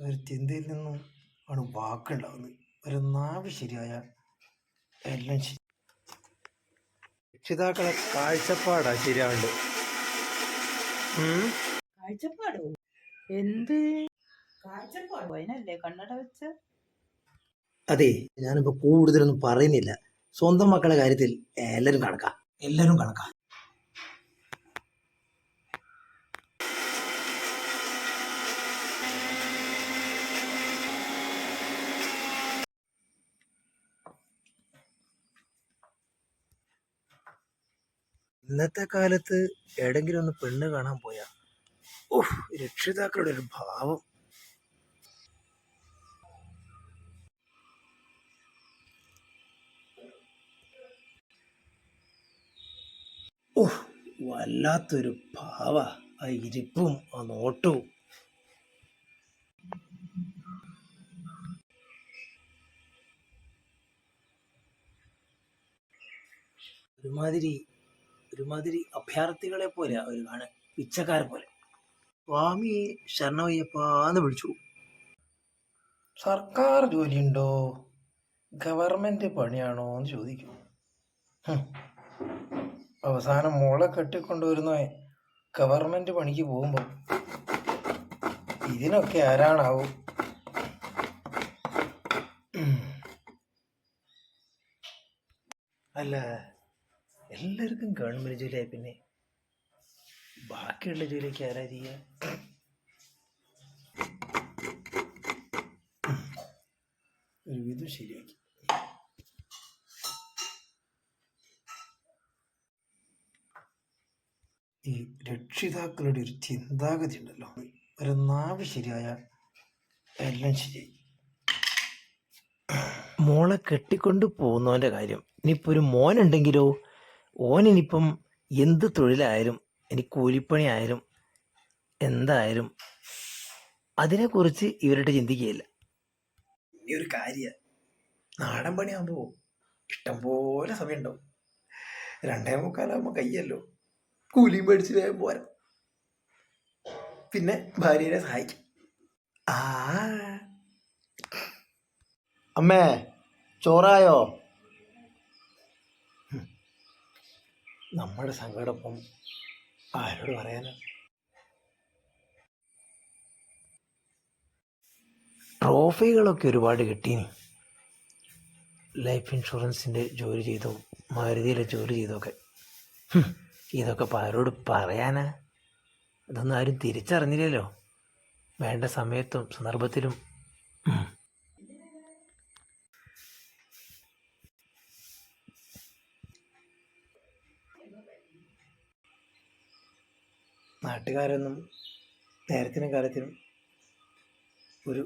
ഒരു ചിന്തയിൽ നിന്നും ആണ് വാക്കുണ്ടാവുന്നത്. ഒരു നാവ് ശരിയായ എല്ലാം ശരി രക്ഷിതാക്കളെ കാഴ്ചപ്പാടാ ശരിയാണ്ട് കാഴ്ചപ്പാടോ? എന്ത്? കാഴ്ചപ്പാടോ? അതിനല്ലേ കണ്ണട വെച്ച? അതെ ഞാനിപ്പോ കൂടുതലൊന്നും പറയുന്നില്ല. സ്വന്തം മക്കളുടെ കാര്യത്തിൽ എല്ലാരും കണക്കാ. എല്ലാരും കണക്കാ. ഇന്നത്തെ കാലത്ത് എവിടെങ്കിലും ഒന്ന് പെണ്ണ് കാണാൻ പോയാ ഓഹ് രക്ഷിതാക്കളുടെ ഒരു ഭാവം. ഓഹ് വല്ലാത്തൊരു ഭാവ. ആ ഇരിപ്പും ആ നോട്ടവും. ഒരുമാതിരി ഒരുമാതിരി അഭയാർത്ഥികളെ പോലെ അവർ കാണാൻ പിച്ചക്കാരെ പോലെ. സ്വാമി ശരണയ്യപ്പാന്ന് വിളിച്ചു. സർക്കാർ ജോലിയുണ്ടോ? ഗവൺമെന്റ് പണിയാണോ എന്ന് ചോദിക്കും. അവസാനം മോളെ കെട്ടിക്കൊണ്ടുവരുന്ന? ഗവൺമെന്റ് പണിക്ക് പോകുമ്പോൾ ഇതിനൊക്കെ ആരാണാവും. അല്ല എല്ലാവർക്കും ഗവൺമെന്റ് ജോലിയായി. പിന്നെ ബാക്കിയുള്ള ജോലിയൊക്കെ ആരാ ചെയ്യുക ഒരു വിധം ശരിയാക്കി. ഈ രക്ഷിതാക്കളുടെ ഒരു ചിന്താഗതി ഉണ്ടല്ലോ. ഒരു നാവ് ശരിയായ എല്ലാം ശരിയായി. മോളെ കെട്ടിക്കൊണ്ട് പോകുന്നവന്റെ കാര്യം. ഇനിയിപ്പോൾ ഒരു മോനുണ്ടെങ്കിലോ? ഓനിനിപ്പം എന്ത് തൊഴിലായാലും ഇനി കൂലിപ്പണി ആയാലും എന്തായാലും അതിനെക്കുറിച്ച് ഇവരുടെ ചിന്തിക്കുകയില്ല. ഈ ഒരു കാര്യ നാടൻ പണിയാകുമ്പോൾ ഇഷ്ടംപോലെ സമയമുണ്ടാവും. രണ്ടേ മുക്കാലാകുമ്പോൾ കയ്യല്ലോ. കൂലിയും മേടിച്ച് വേഗം പോരാ. പിന്നെ ഭാര്യനെ സഹായിക്കും. ആ. അമ്മേ ചോറായോ? നമ്മുടെ സങ്കടപ്പം ആരോട് പറയാനാ? ട്രോഫികളൊക്കെ ഒരുപാട് കിട്ടീനി. ലൈഫ് ഇൻഷുറൻസിന്റെ ജോലി ചെയ്തോ മാരുതിയിലെ ജോലി ചെയ്തൊക്കെ. ഇതൊക്കെ ആരോട് പറയാനാ? അതൊന്നും ആരും തിരിച്ചറിഞ്ഞില്ലല്ലോ. വേണ്ട സമയത്തും സന്ദർഭത്തിലും നാട്ടുകാരൊന്നും നേരത്തിനും കാലത്തിനും ഒരു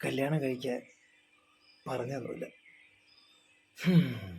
കല്യാണം കഴിക്കാൻ പറഞ്ഞൊന്നുമില്ല ഹും.